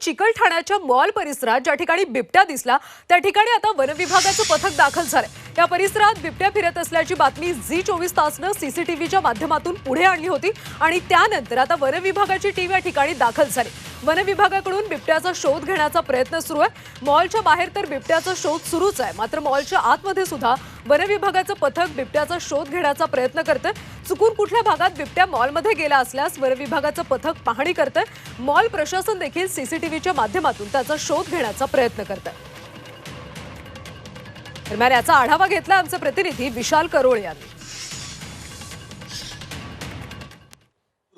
चिकलठाण्याच्या mall परिसरात ज्या ठिकाणी बिबट्या दिसला त्या ठिकाणी आता वनविभागाचं पथक दाखल झालंय. या परिसरात बिबट्या फिरत असल्याची बातमी झी चोवीस तासनं सीसीटीव्हीच्या माध्यमातून पुढे आणली होती आणि त्यानंतर आता वनविभागाची टीम या ठिकाणी दाखल झाली. वनविभागाकडून बिबट्याचा शोध घेण्याचा प्रयत्न सुरू आहे. मॉलच्या बाहेर तर बिबट्याचा शोध सुरूच आहे. मात्र मॉलच्या आतमध्ये सुद्धा वनविभागाचं पथक बिबट्याचा शोध घेण्याचा प्रयत्न करतं चुकून कुठल्या भागात बिबट्या मॉलमध्ये गेला असल्यास वनविभागाचं पथक पाहणी करतंय. मॉल प्रशासन देखील सीसीटीव्हीच्या माध्यमातून त्याचा शोध घेण्याचा प्रयत्न करत दरम्यान याचा आढावा घेतला आमचे प्रतिनिधी विशाल करोळ यांनी.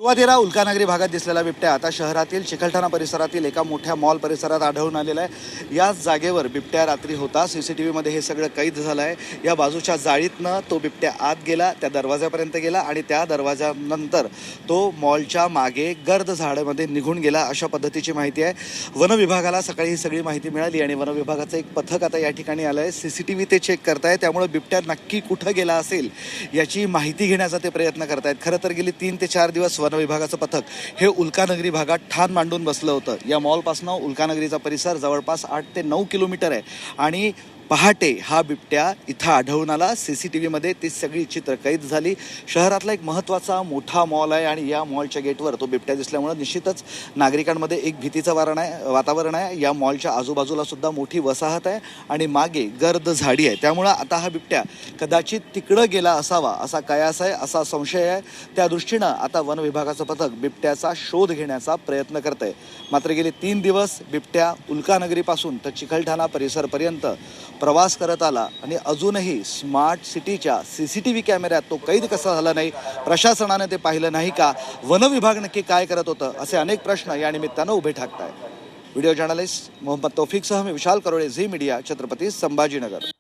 सुरुवातीला उल्कानगरी भागात दिसलेला बिबट्या आता शहरातील चिखलठाणा परिसरातील एका मोठ्या मॉल परिसरात आढळून आलेला आहे. याच जागेवर बिबट्या रात्री होता. सी सी टी व्हीमध्ये हे सगळं कैद झालं आहे. या बाजूच्या जाळीतनं तो बिबट्या आत गेला त्या दरवाजापर्यंत गेला आणि त्या दरवाजानंतर तो मॉलच्या मागे गर्द झाडामध्ये निघून गेला अशा पद्धतीची माहिती आहे. वन विभागाला सकाळी ही सगळी माहिती मिळाली आणि वन विभागाचं एक पथक आता या ठिकाणी आलं आहे. सी सी टी व्ही ते चेक करताय. त्यामुळे बिबट्या नक्की कुठं गेला असेल याची माहिती घेण्याचा ते प्रयत्न करत आहेत खरं तर गेली तीन ते चार दिवस वन विभागाचं पथक. हे उल्कानगरी भागात ठाण मांडून बसलं होतं. या मॉलपासनं उल्कानगरीचा परिसर जवळपास आठ ते नऊ किलोमीटर आहे. आणि पहाटे हा बिबट्या इथं आढळून आला. सी सी टी व्हीमध्ये ती सगळी चित्र कैद झाली. शहरातला एक महत्त्वाचा मोठा मॉल आहे आणि या मॉलच्या गेटवर तो बिबट्या दिसल्यामुळं निश्चितच नागरिकांमध्ये एक भीतीचं वारण आहे वातावरण आहे. या मॉलच्या आजूबाजूला सुद्धा मोठी वसाहत आहे आणि मागे गर्द झाडी आहे. त्यामुळं आता हा बिबट्या कदाचित तिकडं गेला असावा असा कयास आहे असा संशय आहे. त्या दृष्टीनं आता वन विभागाचं पथक बिबट्याचा शोध घेण्याचा प्रयत्न करत आहे मात्र गेले तीन दिवस बिबट्या उल्कानगरीपासून तर चिखलठाणा परिसरपर्यंत प्रवास करत आला आणि अजूनही स्मार्ट सिटीच्या सी सी टी व्ही कॅमेऱ्यात तो कैद कसा झाला नाही प्रशासनाने ते पाहिलं नाही का वन विभाग नक्की काय करत होतं असे अनेक प्रश्न या निमित्तानं उभे ठाकत आहेत व्हिडिओ जर्नलिस्ट मोहम्मद तौफिकसह मी विशाल करोळे झी मीडिया छत्रपती संभाजीनगर.